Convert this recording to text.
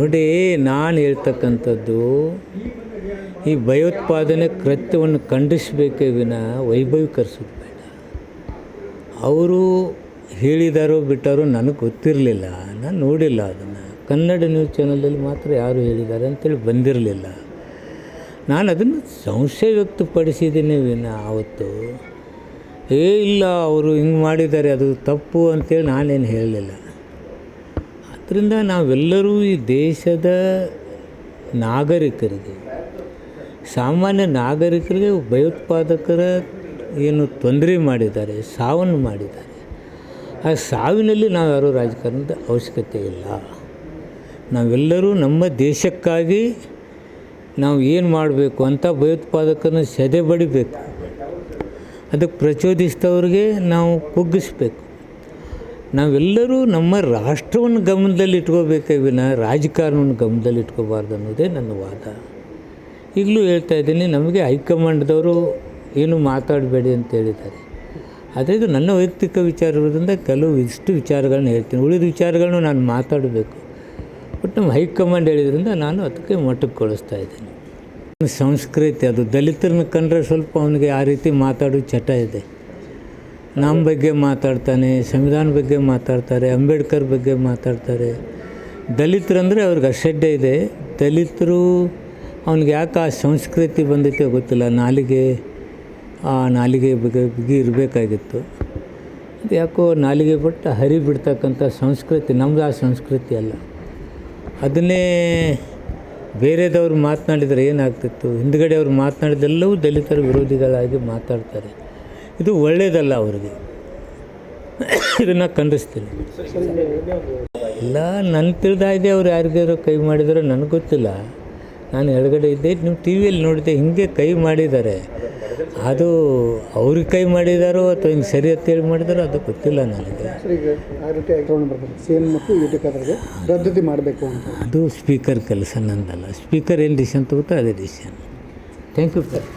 ನೋಡಿ, ನಾನು ಹೇಳ್ತಕ್ಕಂಥದ್ದು, ಈ ಭಯೋತ್ಪಾದನೆ ಕೃತ್ಯವನ್ನು ಖಂಡಿಸಬೇಕೇ ವಿನ ವೈಭವೀಕರಿಸೋದು ಬೇಡ. ಅವರು ಹೇಳಿದಾರೋ ಬಿಟ್ಟಾರೋ ನನಗೆ ಗೊತ್ತಿರಲಿಲ್ಲ. ನಾನು ನೋಡಿಲ್ಲ ಅದನ್ನು. ಕನ್ನಡ ನ್ಯೂಸ್ ಚಾನಲಲ್ಲಿ ಮಾತ್ರ ಯಾರು ಹೇಳಿದ್ದಾರೆ ಅಂತೇಳಿ ಬಂದಿರಲಿಲ್ಲ. ನಾನು ಅದನ್ನು ಸಂಶಯ ವ್ಯಕ್ತಪಡಿಸಿದ್ದೀನಿ ವಿನ ಆವತ್ತು ಏ ಇಲ್ಲ, ಅವರು ಹಿಂಗೆ ಮಾಡಿದ್ದಾರೆ, ಅದು ತಪ್ಪು ಅಂತೇಳಿ ನಾನೇನು ಹೇಳಲಿಲ್ಲ. ಆದ್ದರಿಂದ ನಾವೆಲ್ಲರೂ ಈ ದೇಶದ ನಾಗರಿಕರಿಗೆ, ಸಾಮಾನ್ಯ ನಾಗರಿಕರಿಗೆ ಭಯೋತ್ಪಾದಕರ ಏನು ತೊಂದರೆ ಮಾಡಿದ್ದಾರೆ, ಸಾವನ್ನು ಮಾಡಿದ್ದಾರೆ, ಆ ಸಾವಿನಲ್ಲಿ ನಾವು ಯಾರೂ ರಾಜಕಾರಣದ ಅವಶ್ಯಕತೆ ಇಲ್ಲ. ನಾವೆಲ್ಲರೂ ನಮ್ಮ ದೇಶಕ್ಕಾಗಿ ನಾವು ಏನು ಮಾಡಬೇಕು ಅಂತ ಭಯೋತ್ಪಾದಕರನ್ನ ಸದೆ ಬಡಿಬೇಕು ಅದಕ್ಕೆ ಪ್ರಚೋದಿಸಿದವ್ರಿಗೆ ನಾವು ಕುಗ್ಗಿಸ್ಬೇಕು. ನಾವೆಲ್ಲರೂ ನಮ್ಮ ರಾಷ್ಟ್ರವನ್ನು ಗಮನದಲ್ಲಿ ಇಟ್ಕೋಬೇಕೇ ವಿನ ರಾಜಕಾರಣವನ್ನು ಗಮನದಲ್ಲಿ ಇಟ್ಕೋಬಾರ್ದು ಅನ್ನೋದೇ ನನ್ನ ವಾದ. ಈಗಲೂ ಹೇಳ್ತಾ ಇದ್ದೀನಿ, ನಮಗೆ ಹೈಕಮಾಂಡ್ದವರು ಏನು ಮಾತಾಡಬೇಡಿ ಅಂತ ಹೇಳಿದ್ದಾರೆ. ಆದರೆ ಇದು ನನ್ನ ವೈಯಕ್ತಿಕ ವಿಚಾರ ಇರೋದ್ರಿಂದ ಕೆಲವು ಇಷ್ಟು ವಿಚಾರಗಳನ್ನ ಹೇಳ್ತೀನಿ. ಉಳಿದ ವಿಚಾರಗಳನ್ನು ನಾನು ಮಾತಾಡಬೇಕು. ಬಟ್ ನಮ್ಮ ಹೈಕಮಾಂಡ್ ಹೇಳಿದ್ರಿಂದ ನಾನು ಅದಕ್ಕೆ ಮಟ್ಟಕ್ಕೆ ಕಳಿಸ್ತಾ ಇದ್ದೀನಿ. ಸಂಸ್ಕೃತಿ, ಅದು ದಲಿತರನ್ನ ಕಂಡ್ರೆ ಸ್ವಲ್ಪ ಅವನಿಗೆ ಆ ರೀತಿ ಮಾತಾಡೋ ಚಟ ಇದೆ. ನಮ್ಮ ಬಗ್ಗೆ ಮಾತಾಡ್ತಾನೆ ಸಂವಿಧಾನ ಬಗ್ಗೆ ಮಾತಾಡ್ತಾರೆ, ಅಂಬೇಡ್ಕರ್ ಬಗ್ಗೆ ಮಾತಾಡ್ತಾರೆ. ದಲಿತರಂದರೆ ಅವ್ರಿಗೆ ಅಸಡ್ಡೆ ಇದೆ. ದಲಿತರು ಅವ್ನಿಗೆ ಯಾಕೆ ಆ ಸಂಸ್ಕೃತಿ ಬಂದೈತೆ ಗೊತ್ತಿಲ್ಲ. ನಾಲಿಗೆ, ಆ ನಾಲಿಗೆ ಬಗ್ಗೆ ಬಿಗಿ ಇರಬೇಕಾಗಿತ್ತು. ಅದು ಯಾಕೋ ನಾಲಿಗೆ ಬಿಟ್ಟು ಹರಿಬಿಡ್ತಕ್ಕಂಥ ಸಂಸ್ಕೃತಿ ನಮ್ಮದು ಆ ಸಂಸ್ಕೃತಿ ಅಲ್ಲ. ಅದನ್ನೇ ಬೇರೆದವ್ರು ಮಾತನಾಡಿದರೆ ಏನಾಗ್ತಿತ್ತು? ಹಿಂದ್ಗಡೆ ಅವ್ರು ಮಾತನಾಡಿದೆಲ್ಲವೂ ದಲಿತರ ವಿರೋಧಿಗಳಾಗಿ ಮಾತಾಡ್ತಾರೆ. ಇದು ಒಳ್ಳೆಯದಲ್ಲ ಅವ್ರಿಗೆ ಇದನ್ನು ಖಂಡಿಸ್ತೀನಿ. ಇಲ್ಲ ನನ್ನ ತಿಳಿದಾಯ್ದೆ ಅವ್ರು ಯಾರಿಗಾರು ಕೈ ಮಾಡಿದಾರೋ ನನಗೆ ಗೊತ್ತಿಲ್ಲ. ನಾನು ಎಡಗಡೆ ಇದ್ದೆ ನೀವು ಟಿ ವಿಯಲ್ಲಿ ನೋಡಿದೆ ಹಿಂಗೆ ಕೈ ಮಾಡಿದ್ದಾರೆ. ಅದು ಅವ್ರಿಗೆ ಕೈ ಮಾಡಿದಾರೋ ಅಥವಾ ಹಿಂಗೆ ಸರಿ ಅಂತೇಳಿ ಮಾಡಿದಾರೋ ಅದು ಗೊತ್ತಿಲ್ಲ ನನಗೆ. ಸರ್ ಆ ರೀತಿ ಆಕ್ರಮಣ ಬರ್ತದೆ ಸಿ ಮತ್ತು ಯು ಟಿ ಖಾದರ್ಗೆ ರದ್ದತಿ ಮಾಡಬೇಕು ಅಂತ. ಅದು ಸ್ಪೀಕರ್ ಕೆಲಸ ನಂದಲ್ಲ. ಸ್ಪೀಕರ್ ಏನು ಡಿಸಿಷನ್ ತಗೋತಾ ಅದೇ ಡಿಸಿಷನ್ ಥ್ಯಾಂಕ್ ಯು ಸರ್